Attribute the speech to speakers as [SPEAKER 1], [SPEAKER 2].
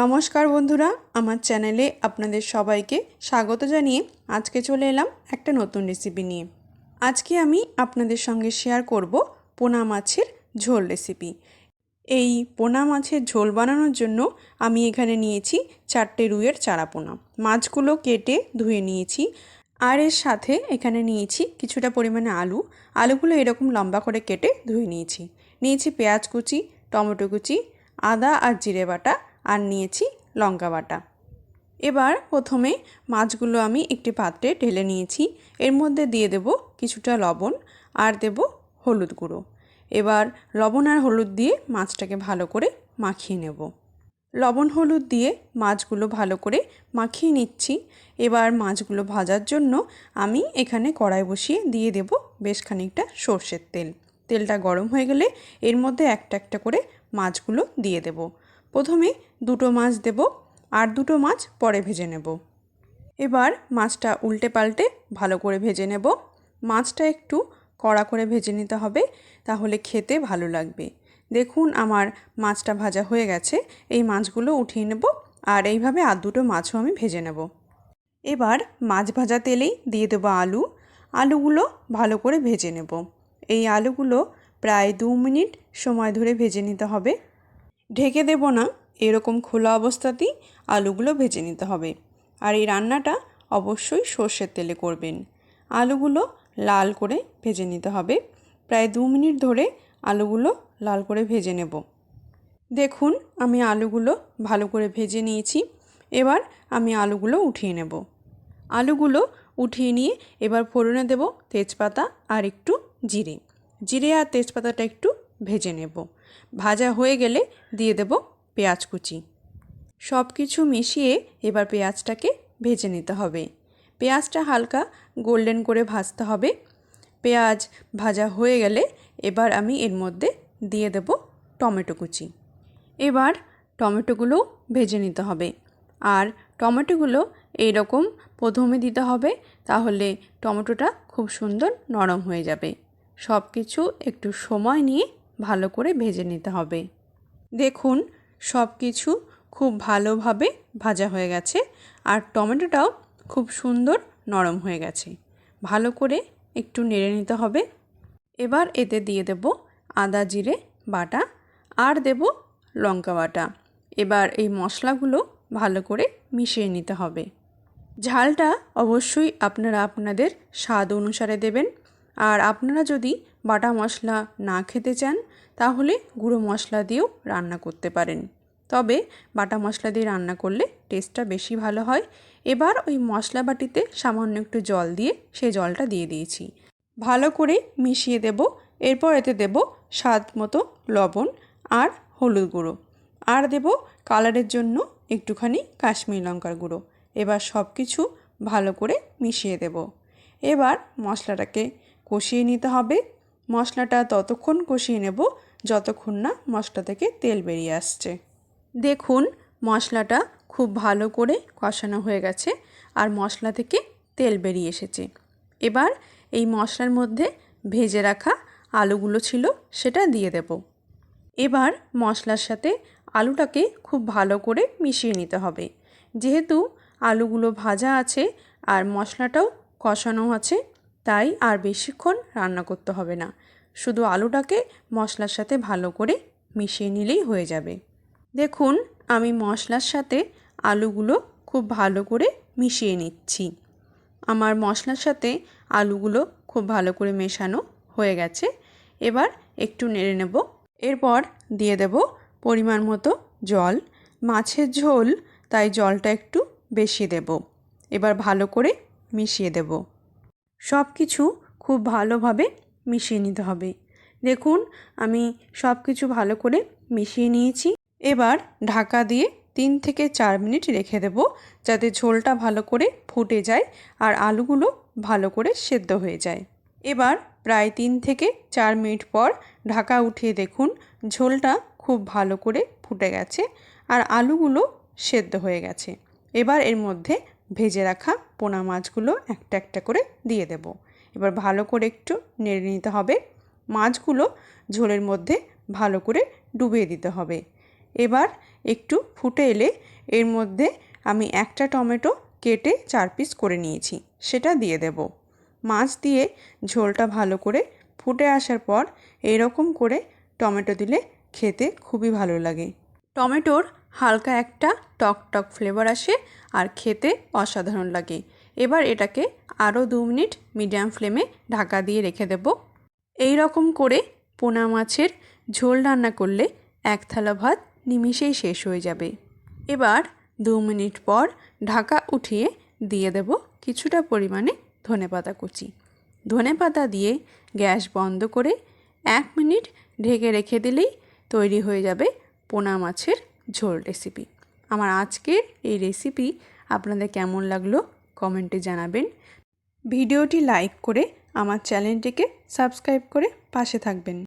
[SPEAKER 1] নমস্কার বন্ধুরা, আমার চ্যানেলে আপনাদের সবাইকে স্বাগত জানিয়ে আজকে চলে এলাম একটা নতুন রেসিপি নিয়ে। আজকে আমি আপনাদের সঙ্গে শেয়ার করব পোনা মাছের ঝোল রেসিপি এই পোনা মাছের ঝোল বানানোর জন্য আমি এখানে নিয়েছি চারটে রুইয়ের চারা পোনা। মাছগুলো কেটে ধুয়ে নিয়েছি আর এর সাথে এখানে নিয়েছি কিছুটা পরিমাণে আলু। আলুগুলো এরকম লম্বা করে কেটে ধুয়ে নিয়েছি। নিয়েছি পেঁয়াজ কুচি, টমেটো কুচি, আদা আর জিরে বাটা আর নিয়েছি লঙ্কা বাটা। এবার প্রথমে মাছগুলো আমি একটি পাত্রে ঢেলে নিয়েছি। এর মধ্যে দিয়ে দেব কিছুটা লবণ আর দেব হলুদ গুঁড়ো। এবার লবণ আর হলুদ দিয়ে মাছটাকে ভালো করে মাখিয়ে নেব। লবণ হলুদ দিয়ে মাছগুলো ভালো করে মাখিয়ে নিচ্ছি। এবার মাছগুলো ভাজার জন্য আমি এখানে কড়াই বসিয়ে দিয়ে দেব বেশ খানিকটা সর্ষের তেল। তেলটা গরম হয়ে গেলে এর মধ্যে একটা একটা করে মাছগুলো দিয়ে দেব। প্রথমে দুটো মাছ দেব আর দুটো মাছ পরে ভেজে নেব। এবার মাছটা উল্টে পাল্টে ভালো করে ভেজে নেব। মাছটা একটু কড়া করে ভেজে নিতে হবে, তাহলে খেতে ভালো লাগবে। দেখুন আমার মাছটা ভাজা হয়ে গেছে, এই মাছগুলো উঠিয়ে নেব আর এইভাবে আর দুটো মাছও আমি ভেজে নেব। এবার মাছ ভাজা তেলেই দিয়ে দেবো আলু। আলুগুলো ভালো করে ভেজে নেব। এই আলুগুলো প্রায় দু মিনিট সময় ধরে ভেজে নিতে হবে। ঢেকে দেব না, এরকম খোলা অবস্থাতেই আলুগুলো ভেজে নিতে হবে। আর এই রান্নাটা অবশ্যই সর্ষের তেলে করবেন। আলুগুলো লাল করে ভেজে নিতে হবে। প্রায় দু মিনিট ধরে আলুগুলো লাল করে ভেজে নেব। দেখুন, আমি আলুগুলো ভালো করে ভেজে নিয়েছি। এবার আমি আলুগুলো উঠিয়ে নেব। আলুগুলো উঠিয়ে নিয়ে এবার ফোড়নে দেব তেজপাতা আর একটু জিরে। জিরে আর তেজপাতাটা একটু ভেজে নেব। ভাজা হয়ে গেলে দিয়ে দেব পেঁয়াজ কুচি। সব কিছু মিশিয়ে এবার পেঁয়াজটাকে ভেজে নিতে হবে। পেঁয়াজটা হালকা গোল্ডেন করে ভাজতে হবে। পেঁয়াজ ভাজা হয়ে গেলে এবার আমি এর মধ্যে দিয়ে দেব টমেটো কুচি। এবার টমেটোগুলো ভেজে নিতে হবে। আর টমেটোগুলো এইরকম প্রথমে দিতে হবে, তাহলে টমেটোটা খুব সুন্দর নরম হয়ে যাবে। সব কিছু একটু সময় নিয়ে ভালো করে ভেজে নিতে হবে। দেখুন সব কিছু খুব ভালোভাবে ভাজা হয়ে গেছে আর টমেটোটাও খুব সুন্দর নরম হয়ে গেছে। ভালো করে একটু নেড়ে নিতে হবে। এবার এতে দিয়ে দেব আদা জিরে বাটা আর দেব লঙ্কা বাটা। এবার এই মশলাগুলো ভালো করে মিশিয়ে নিতে হবে। ঝালটা অবশ্যই আপনারা আপনাদের স্বাদ অনুসারে দেবেন। আর আপনারা যদি বাটা মশলা না খেতে চান, তাহলে গুঁড়ো মশলা দিয়েও রান্না করতে পারেন। তবে বাটা মশলা দিয়ে রান্না করলে টেস্টটা বেশি ভালো হয়। এবার ওই মশলা বাটিতে সামান্য একটু জল দিয়ে সেই জলটা দিয়ে দিয়েছি। ভালো করে মিশিয়ে দেব। এরপর এতে দেব স্বাদ মতো লবণ আর হলুদ গুঁড়ো। আর দেব কালারের জন্য একটুখানি কাশ্মীর লঙ্কার গুঁড়ো। এবার সব কিছু ভালো করে মিশিয়ে দেব। এবার মশলাটাকে কষিয়ে নিতে হবে। মশলাটা ততক্ষণ কষিয়ে নেব যতক্ষণ না মশলা থেকে তেল বেরিয়ে আসছে। দেখুন, মশলাটা খুব ভালো করে কষানো হয়ে গেছে আর মশলা থেকে তেল বেরিয়ে এসেছে। এবার এই মশলার মধ্যে ভেজে রাখা আলুগুলো ছিল সেটা দিয়ে দেব। এবার মশলার সাথে আলুটাকে খুব ভালো করে মিশিয়ে নিতে হবে। যেহেতু আলুগুলো ভাজা আছে আর মশলাটাও কষানো আছে তাই আর বেশিক্ষণ রান্না করতে হবে না। শুধু আলুটাকে মশলার সাথে ভালো করে মিশিয়ে নিলেই হয়ে যাবে। দেখুন, আমি মশলার সাথে আলুগুলো খুব ভালো করে মিশিয়ে নিচ্ছি। আমার মশলার সাথে আলুগুলো খুব ভালো করে মেশানো হয়ে গেছে। এবার একটু নেড়ে নেব। এরপর দিয়ে দেব পরিমাণ মতো জল। মাছের ঝোল, তাই জলটা একটু বেশি দেব। এবার ভালো করে মিশিয়ে দেব। সব কিছু খুব ভালোভাবে মিশিয়ে নিতে হবে। দেখুন, আমি সব কিছু ভালো করে মিশিয়ে নিয়েছি। এবার ঢাকা দিয়ে তিন থেকে চার মিনিট রেখে দেব যাতে ঝোলটা ভালো করে ফুটে যায় আর আলুগুলো ভালো করে সেদ্ধ হয়ে যায়। এবার প্রায় তিন থেকে চার মিনিট পর ঢাকা উঠিয়ে দেখুন, ঝোলটা খুব ভালো করে ফুটে গেছে আর আলুগুলো সেদ্ধ হয়ে গেছে। এবার এর মধ্যে ভেজে রাখা পোনা মাছগুলো একটা একটা করে দিয়ে দেব। এবার ভালো করে একটু নেড়ে নিতে হবে। মাছগুলো ঝোলের মধ্যে ভালো করে ডুবিয়ে দিতে হবে। এবার একটু ফুটে এলে এর মধ্যে আমি একটা টমেটো কেটে চার পিস করে নিয়েছি, সেটা দিয়ে দেব। মাছ দিয়ে ঝোলটা ভালো করে ফুটে আসার পর এরকম করে টমেটো দিলে খেতে খুবই ভালো লাগে। টমেটোর হালকা একটা টক টক ফ্লেভার আসে আর খেতে অসাধারণ লাগে। এবার এটাকে আরও দু মিনিট মিডিয়াম ফ্লেমে ঢাকা দিয়ে রেখে দেব। এই রকম করে পোনা মাছের ঝোল রান্না করলে এক থালা ভাত নিমিষেই শেষ হয়ে যাবে। এবার দু মিনিট পর ঢাকা উঠিয়ে দিয়ে দেব কিছুটা পরিমাণে ধনেপাতা কুচি। ধনেপাতা দিয়ে গ্যাস বন্ধ করে এক মিনিট ঢেকে রেখে দিলেই তৈরি হয়ে যাবে পোনা মাছের ঝোল রেসিপি আমার আজকের এই রেসিপি আপনাদের কেমন লাগল কমেন্টে জানাবেন। ভিডিওটি লাইক করে আমার চ্যানেলটিকে সাবস্ক্রাইব করে পাশে থাকবেন।